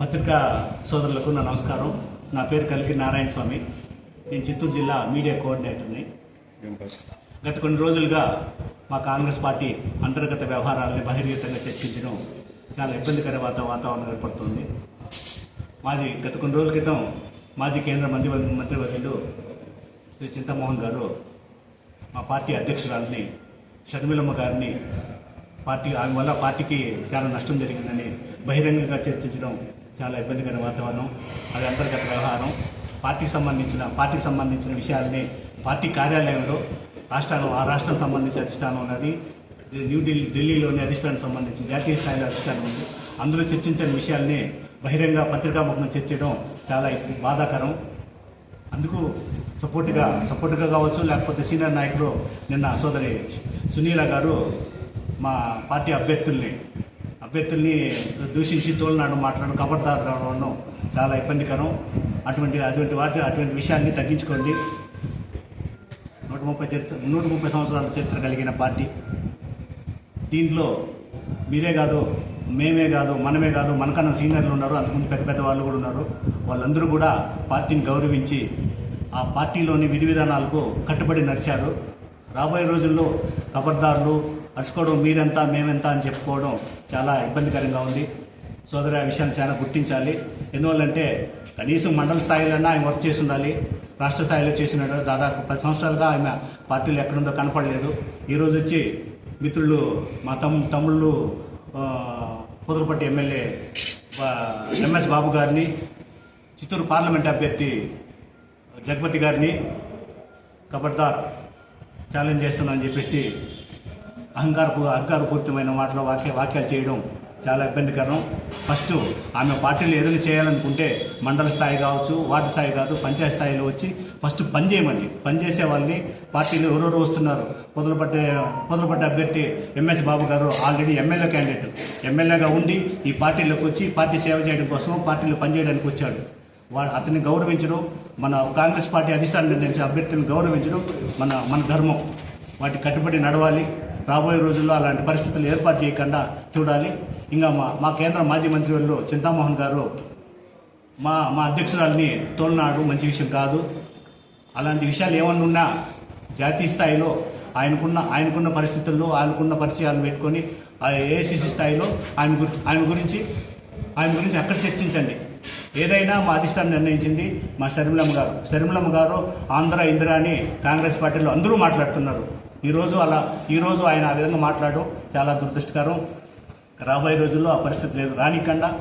పత్రికా సోదరులకు నా నమస్కారం. నా పేరు కలిగి నారాయణ స్వామి. నేను చిత్తూరు జిల్లా మీడియా కోఆర్డినేటర్ని. గత కొన్ని రోజులుగా మా కాంగ్రెస్ పార్టీ అంతర్గత వ్యవహారాలని బహిర్గతంగా చర్చించడం చాలా ఇబ్బందికర వాత వాతావరణం ఏర్పడుతుంది. మాది గత కొన్ని రోజుల క్రితం మాజీ కేంద్ర మంత్రి మంత్రివర్యులు శ్రీ చింతమోహన్ గారు మా పార్టీ అధ్యక్షురాలని షర్మిలమ్మ గారిని పార్టీ ఆమె వల్ల పార్టీకి చాలా నష్టం జరిగిందని బహిరంగంగా చర్చించడం చాలా ఇబ్బందికర వాతావరణం. అది అంతర్గత వ్యవహారం. పార్టీకి సంబంధించిన పార్టీకి సంబంధించిన విషయాలని పార్టీ కార్యాలయంలో రాష్ట్రాలు ఆ రాష్ట్రం సంబంధించిన అధిష్టానం ఉన్నది. న్యూఢిల్లీ ఢిల్లీలోని అధిష్టానం సంబంధించి జాతీయ స్థాయిలో అధిష్టానం ఉంది. అందులో చర్చించిన విషయాల్ని బహిరంగ పత్రికాముఖం చర్చడం చాలా బాధాకరం. అందుకు సపోర్ట్గా సపోర్ట్గా కావచ్చు లేకపోతే సీనియర్ నాయకులు నిన్న సోదరి సునీల గారు మా పార్టీ అభ్యర్థుల్ని అభ్యర్థుల్ని దూషించి తోలనాడు మాట్లాడడం కబర్దారు రావడం చాలా ఇబ్బందికరం. అటువంటి అటువంటి వాటి అటువంటి విషయాన్ని తగ్గించుకోండి. నూట ముప్పై చరిత్ర నూట ముప్పై సంవత్సరాల చరిత్ర కలిగిన పార్టీ. దీంట్లో మీరే కాదు మేమే కాదు మనమే కాదు మనకన్నా సీనియర్లు ఉన్నారు అంతకుముందు పెద్ద పెద్ద వాళ్ళు కూడా ఉన్నారు. వాళ్ళందరూ కూడా పార్టీని గౌరవించి ఆ పార్టీలోని విధి విధానాలకు కట్టుబడి నడిచారు. రాబోయే రోజుల్లో ఖబర్దారులు అరుచుకోవడం మీరెంత మేమెంత అని చెప్పుకోవడం చాలా ఇబ్బందికరంగా ఉంది. సోదరు ఆ విషయాన్ని చాలా గుర్తించాలి. ఎందువల్లంటే కనీసం మండల స్థాయిలోనే ఆయన వర్క్ చేసి ఉండాలి రాష్ట్ర స్థాయిలో చేసినాడు దాదాపు పది సంవత్సరాలుగా ఆమె పార్టీలు ఎక్కడుందో కనపడలేదు. ఈరోజు వచ్చి మిత్రులు మా తమ్ తమ్ముళ్ళు ఆ, ఎమ్మెల్యే ఎంఎస్ బాబు గారిని చిత్తూరు పార్లమెంట్ అభ్యర్థి జగపతి గారిని ఖబర్దార్ ఛాలెంజ్ చేస్తున్నానని చెప్పేసి అహంకారపు అహంకారపూరితమైన మాటలు వాక్య వాక్యాలు చేయడం చాలా ఇబ్బందికరం. ఫస్ట్ ఆమె పార్టీలు ఏదైనా చేయాలనుకుంటే మండల స్థాయి కావచ్చు వార్డు స్థాయి కాదు పంచాయతీ స్థాయిలో వచ్చి ఫస్ట్ పని చేయమండి పని చేసే వాళ్ళని పార్టీలు ఎవరెవరు వస్తున్నారు. పొదలపట్టే పొదలపట్టే అభ్యర్థి ఎంఎస్ బాబు గారు ఆల్రెడీ ఎమ్మెల్యే క్యాండిడేట్. ఎమ్మెల్యేగా ఉండి ఈ పార్టీలోకి వచ్చి పార్టీ సేవ చేయడం కోసం పార్టీలో పనిచేయడానికి వచ్చాడు అతన్ని గౌరవించడం మన కాంగ్రెస్ పార్టీ అధిష్టానం నిర్ణయించే అభ్యర్థులను గౌరవించడం మన మన ధర్మం. వాటి కట్టుబడి నడవాలి. రాబోయే రోజుల్లో అలాంటి పరిస్థితులు ఏర్పాటు చేయకుండా చూడాలి. ఇంకా మా మా కేంద్ర మాజీ మంత్రివర్యులు చింతామోహన్ గారు మా మా అధ్యక్షురాలని తోలనాడు. మంచి విషయం కాదు. అలాంటి విషయాలు ఏమన్నా ఉన్నా జాతీయ స్థాయిలో ఆయనకున్న ఆయనకున్న పరిస్థితుల్లో ఆయనకున్న పరిచయాలు పెట్టుకొని ఆ స్థాయిలో ఆయన గురి ఆయన గురించి ఆయన గురించి అక్కడ చర్చించండి. ఏదైనా మా అధిష్టానం నిర్ణయించింది మా శర్మిలమ్మ గారు. శర్మిలమ్మ గారు ఆంధ్ర ఇందిరా అని కాంగ్రెస్ పార్టీలో అందరూ మాట్లాడుతున్నారు. ఈరోజు అలా ఈరోజు ఆయన ఆ విధంగా మాట్లాడడం చాలా దురదృష్టకరం. రాబోయే రోజుల్లో ఆ పరిస్థితి లేదు. రానికండా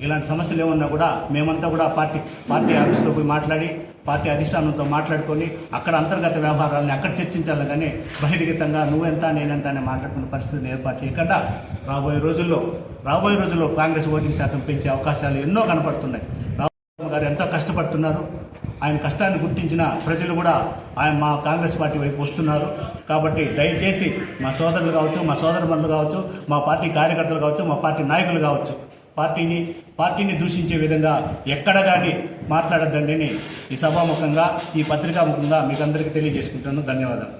ఇలాంటి సమస్యలు ఏమన్నా కూడా మేమంతా కూడా పార్టీ పార్టీ ఆఫీస్లో పోయి మాట్లాడి పార్టీ అధిష్టానంతో మాట్లాడుకొని అక్కడ అంతర్గత వ్యవహారాలని అక్కడ చర్చించాలి కానీ బహిర్గతంగా నువ్వెంత నేనెంత అనే మాట్లాడుకునే పరిస్థితిని ఏర్పాటు చేయకుండా రాబోయే రోజుల్లో రాబోయే రోజుల్లో కాంగ్రెస్ ఓటింగ్ శాతం పెంచే అవకాశాలు ఎన్నో కనపడుతున్నాయి. రాహుల్ గారు ఎంతో కష్టపడుతున్నారు. ఆయన కష్టాన్ని గుర్తించిన ప్రజలు కూడా ఆయన మా కాంగ్రెస్ పార్టీ వైపు వస్తున్నారు. కాబట్టి దయచేసి మా సోదరులు కావచ్చు మా సోదరుమణులు కావచ్చు మా పార్టీ కార్యకర్తలు కావచ్చు మా పార్టీ నాయకులు కావచ్చు పార్టీని పార్టీని దూషించే విధంగా ఎక్కడ కానీ మాట్లాడద్దండి అని ఈ సభాముఖంగా ఈ పత్రికాముఖంగా మీకు అందరికీ తెలియజేసుకుంటాను ధన్యవాదాలు.